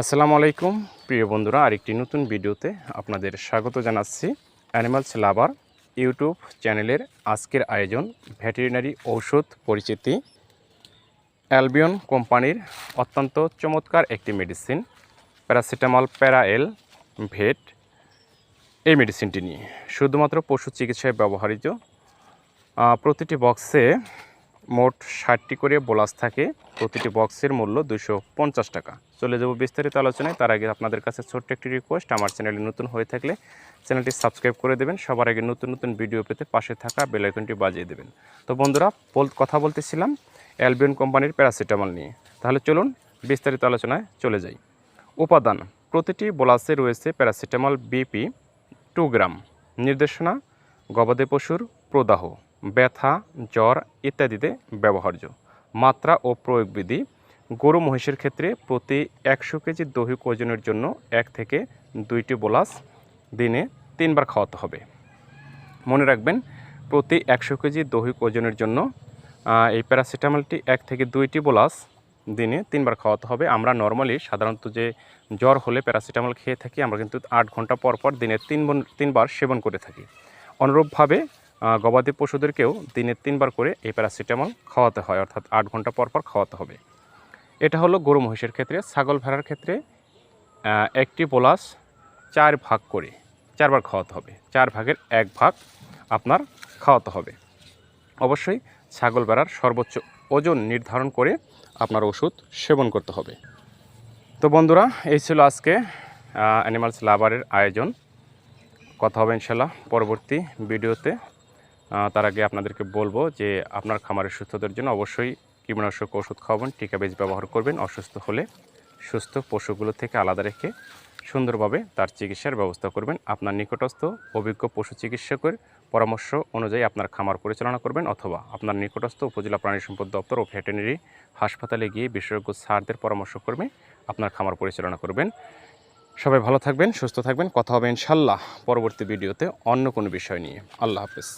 আসসালামু আলাইকুম, প্রিয় বন্ধুরা, আরেকটি নতুন ভিডিওতে আপনাদের স্বাগত জানাচ্ছি অ্যানিমালস লাভার ইউটিউব চ্যানেলের আজকের আয়োজন ভেটেরিনারি ঔষধ পরিচিতি। অ্যালবিয়ন কোম্পানির অত্যন্ত চমৎকার একটি মেডিসিন প্যারাসিটামল প্যারাএল ভেট এই মেডিসিনটি নিয়ে। শুধুমাত্র পশু চিকিৎসায় ব্যবহৃত প্রতিটি বক্সে মোট ষাটটি করে বোলাস থাকে। প্রতিটি বক্সের মূল্য দুশো পঞ্চাশ টাকা। চলে যাব বিস্তারিত আলোচনায়। তার আগে আপনাদের কাছে ছোট্ট একটি রিকোয়েস্ট আমার চ্যানেলে নতুন হয়ে থাকলে চ্যানেলটি সাবস্ক্রাইব করে দেবেন। সবার আগে নতুন নতুন ভিডিও পেতে পাশে থাকা বেল আইকনটি বাজিয়ে দেবেন। তো বন্ধুরা কথা বলতেছিলাম অ্যালবিয়ন কোম্পানির প্যারাসিটামল নিয়ে। তাহলে চলুন বিস্তারিত আলোচনায় চলে যাই। উপাদান, প্রতিটি বোলাসে রয়েছে প্যারাসিটামল বিপি টু গ্রাম নির্দেশনা গবাদি পশুর প্রদাহ। ব্যথা, জ্বর ইত্যাদিতে ব্যবহার্য। মাত্রা ও প্রয়োগবিধি, গরু মহিষের ক্ষেত্রে প্রতি একশো কেজি দৈহিক ওজনের জন্য এক থেকে দুইটি বোলাস দিনে তিনবার খাওয়াতে হবে। মনে রাখবেন, প্রতি একশো কেজি দৈহিক ওজনের জন্য এই প্যারাসিটামলটি এক থেকে দুইটি বোলাস দিনে তিনবার খাওয়াতে হবে। আমরা নর্মালি সাধারণত যে জ্বর হলে প্যারাসিটামল খেয়ে থাকি, আমরা কিন্তু আট ঘণ্টা পর পর দিনে তিন তিনবার সেবন করে থাকি। অনুরূপভাবে গবাদি পশুদেরকেও দিনে তিনবার করে এই প্যারাসিটামল খাওয়াতে হয়, অর্থাৎ আট ঘণ্টা পর পর খাওয়াতে হবে। এটা হলো গরু মহিষের ক্ষেত্রে, ছাগল ভেড়ার ক্ষেত্রে একটি বোলাস চার ভাগ করে, চারবার খাওয়াতে হবে। চার ভাগের এক ভাগ আপনার খাওয়াতে হবে। অবশ্যই ছাগল ভেড়ার সর্বোচ্চ ওজন নির্ধারণ করে আপনার ওষুধ সেবন করতে হবে। তো বন্ধুরা, এই ছিল আজকে অ্যানিমালস লাভারের আয়োজন। কথা হবে ইনশাল্লাহ পরবর্তী ভিডিওতে। তার আগে আপনাদেরকে বলব যে আপনার খামারের সুস্থতার জন্য অবশ্যই কীটনাশক ওষুধ খাওয়াবেন, টিকা বেজ ব্যবহার করবেন, অসুস্থ হলে সুস্থ পশুগুলো থেকে আলাদা রেখে সুন্দরভাবে তার চিকিৎসার ব্যবস্থা করবেন। আপনার নিকটস্থ অভিজ্ঞ পশু চিকিৎসকের পরামর্শ অনুযায়ী আপনার খামার পরিচালনা করবেন অথবা আপনার নিকটস্থ উপজেলা প্রাণী সম্পদ দপ্তর ও ভেটেরিনারি হাসপাতালে গিয়ে বিশেষজ্ঞ স্যারদের পরামর্শ ক্রমে আপনার খামার পরিচালনা করবেন। সবাই ভালো থাকবেন, সুস্থ থাকবেন। কথা হবে ইনশাল্লাহ পরবর্তী ভিডিওতে অন্য কোনো বিষয় নিয়ে। আল্লাহ হাফেজ।